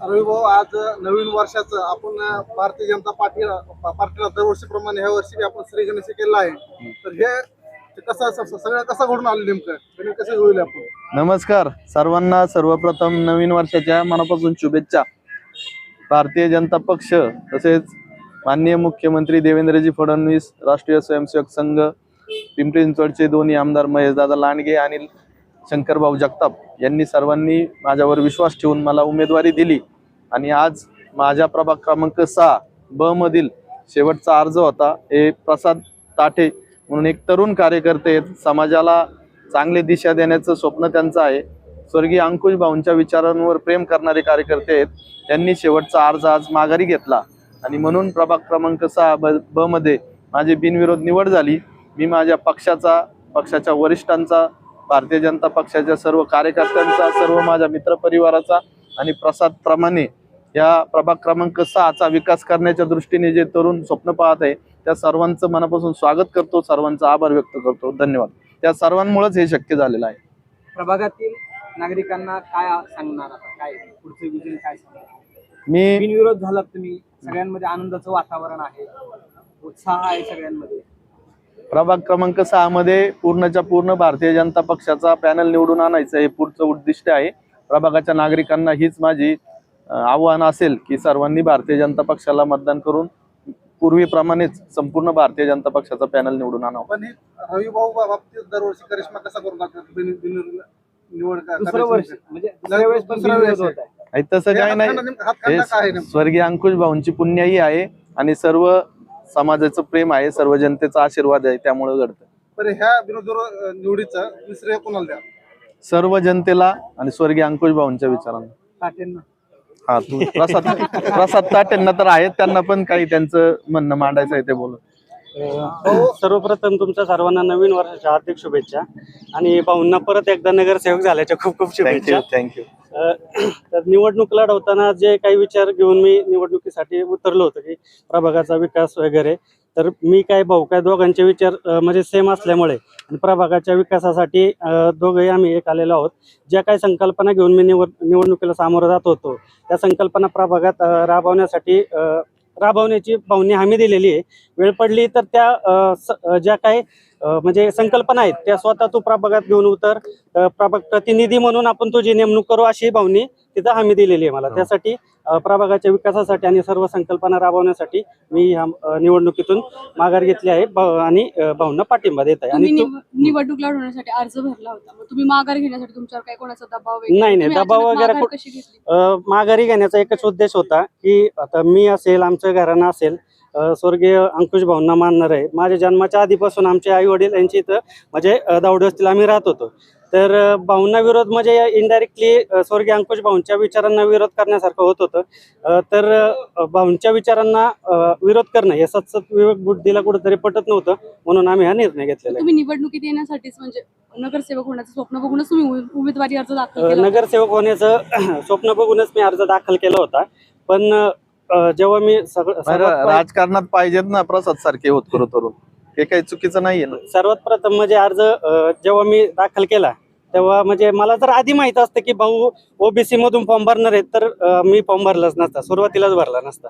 रवी भाऊ आज नवीन वर्षाचं आपण भारतीय जनता पार्टी पार्टीला दरवर्षीप्रमाणे ह्या वर्षी आपण श्री गणेश केलं आहे. तर हे कसं सगळं कसं घडून आलं नेमकं? कसे होईल आपण? नमस्कार. सर्वांना सर्वप्रथम नवीन वर्षाच्या मनापासून शुभेच्छा. भारतीय जनता पक्ष तसेच माननीय मुख्यमंत्री देवेंद्रजी फडणवीस राष्ट्रीय स्वयंसेवक संघ पिंपरी चिंचवडचे दोन्ही आमदार महेशदादा लांडगे आणि शंकरभाऊ जगताप यांनी सर्वांनी माझ्यावर विश्वास ठेवून मला उमेदवारी दिली. आणि आज माझ्या प्रभाग क्रमांक सहा ब मधील शेवटचा अर्ज होता. हे प्रसाद ताठे म्हणून एक तरुण कार्यकर्ते आहेत. समाजाला चांगली दिशा देण्याचं स्वप्न त्यांचं आहे. स्वर्गीय अंकुश भाऊंच्या विचारांवर प्रेम करणारे कार्यकर्ते आहेत. त्यांनी शेवटचा अर्ज आज माघारी घेतला. आणि म्हणून प्रभाग क्रमांक सहा ब ब मध्ये माझी बिनविरोध निवड झाली. मी माझ्या पक्षाचा पक्षाच्या वरिष्ठांचा भारतीय जनता पक्षाच्या सर्व कार्यकर्त्यांचा सर्व माझ्या मित्रपरिवाराचा आणि प्रसाद प्रमाणे या प्रभाग क्रमांक सहाचा विकास करण्याच्या दृष्टीने जे तरुण स्वप्न पाहत आहे त्या सर्वांचं मनापासून स्वागत करतो सर्वांचा आभार व्यक्त करतो. धन्यवाद. त्या सर्वांमुळेच हे शक्य झालेलं आहे. प्रभागातील नागरिकांना काय सांगणार आता? काय पुढचे विजन काय सांगणार? मी बिनविरोध झालात तुम्ही. सगळ्यांमध्ये आनंदाचं वातावरण आहे. उत्साह आहे सगळ्यांमध्ये. प्रभाग क्रमांक सहा मध्ये पूर्णच्या पूर्ण भारतीय जनता पक्षाचा पॅनल निवडून आणायचं हे पुढचं उद्दिष्ट आहे. प्रभागाच्या नागरिकांना हीच माझी आव्हान असेल की सर्वांनी भारतीय जनता पक्षाला मतदान करून पूर्वीप्रमाणेच संपूर्ण भारतीय जनता पक्षाचा पॅनल निवडून आणावं. पण ही रवी भाऊ बाबतीत दरवर्षी करिश्मा कसा करून टाकतात? बिन- बिन- निवड का- दुसरं करायची वर्ष नेमकं? म्हणजे दुसऱ्या वेळेस पण दुसऱ्या बिनविरोध वेळेस होत आहे. आणि तसं हे काय नाही. नेमकं- नेमकं? स्वर्गीय अंकुश भाऊंची पुण्याई आहे आणि सर्व समाजाचं प्रेम आहे सर्व जनतेचा आशीर्वाद आहे त्यामुळे घडतं. बरं ह्या निवडीचं दुसरे कोणाला द्या सर्व जनतेला आणि स्वर्गीय अंकुश भाऊंच्या विचारांना. हा तू प्रसाद प्रसाद ताटेंना तर आहेत त्यांना पण काही त्यांचं म्हणणं मांडायचं आहे ते बोलू सर्वप्रथम तुमच्या सर्वांना नवीन वर्षाच्या हार्दिक शुभेच्छा आणि भाऊंना परत एकदा नगरसेवक झाल्याच्या खूप खूप शुभेच्छा. थँक्यू तर निवडणूक लढवताना जे काही विचार घेऊन मी निवडणुकीसाठी उतरलो होतो की प्रभागाचा विकास वगैरे तर मी काय भाऊ काय दोघांचे विचार म्हणजे सेम असल्यामुळे प्रभागाच्या विकासासाठी दोघंही आम्ही एक आलेलो आहोत. ज्या काही संकल्पना घेऊन मी निवड निवडणुकीला सामोरं जात होतो त्या संकल्पना प्रभागात राबवण्यासाठी राबवण्याची भाऊंनी हमी दिलेली आहे. वेळ पडली तर त्या ज्या काही म्हणजे संकल्पना आहेत. त्या स्वतः तू प्रभागात घेऊन उतर. प्रभाग प्रतिनिधी म्हणून आपण तुझी नेमणूक करू अशी भाऊनी तिथं हमी दिलेली आहे मला. हो. त्यासाठी प्रभागाच्या विकासासाठी आणि सर्व संकल्पना राबवण्यासाठी मी ह्या निवडणुकीतून माघार घेतली आहे. भाऊ- आणि अ, भाऊंना पाठिंबा देत आहे. आणि निवडणूक लढवण्यासाठी अर्ज भरला होता. तुम्ही माघार घेण्यासाठी तुमच्यावर काही कोणाचा दबाव वगैरे नाही, नाही, दबाव वगैरे माघार घेण्याचा एकच उद्देश होता की आता मी असेल आमचं घराणं असेल स्वर्गीय अंकुश भाऊंना मानणार आहे. माझ्या जन्माच्या आधीपासून आमचे आई वडील यांची इथं म्हणजे दावडी वस्तीला आम्ही राहत होतो. तर भाऊंना विरोध म्हणजे इनडायरेक्टली स्वर्गीय अंकुश भाऊंच्या विचारांना विरोध करण्यासारखं होत होतं. तर भाऊंच्या विचारांना विरोध करणं हे सतसत विवेक बुद्धीला कुठेतरी पटत नव्हतं म्हणून आम्ही हा निर्णय घेतलेला तुम्ही निवडणुकीत येण्यासाठीच म्हणजे नगरसेवक होण्याचं स्वप्न बघूनच तुम्ही उमे- उमेदवारी अर्ज दाखल. नगरसेवक होण्याचं स्वप्न बघूनच मी अर्ज दाखल केला होता. पण जेव्हा मी सगळं बरं, सर्वात पहि- राजकारणात पाहिजेत ना प्रसाद सारखे होत करू तरुण. हे काही चुकीचं नाहीये ना. सर्वात प्रथम म्हणजे अर्ज अ, जेव्हा मी दाखल केला तेव्हा म्हणजे मला जर आधी माहीत असतं की भाऊ ओबीसी मधून फॉर्म भरणार आहेत तर अ, मी फॉर्म भरलाच नसता. सुरुवातीलाच भरला नसता.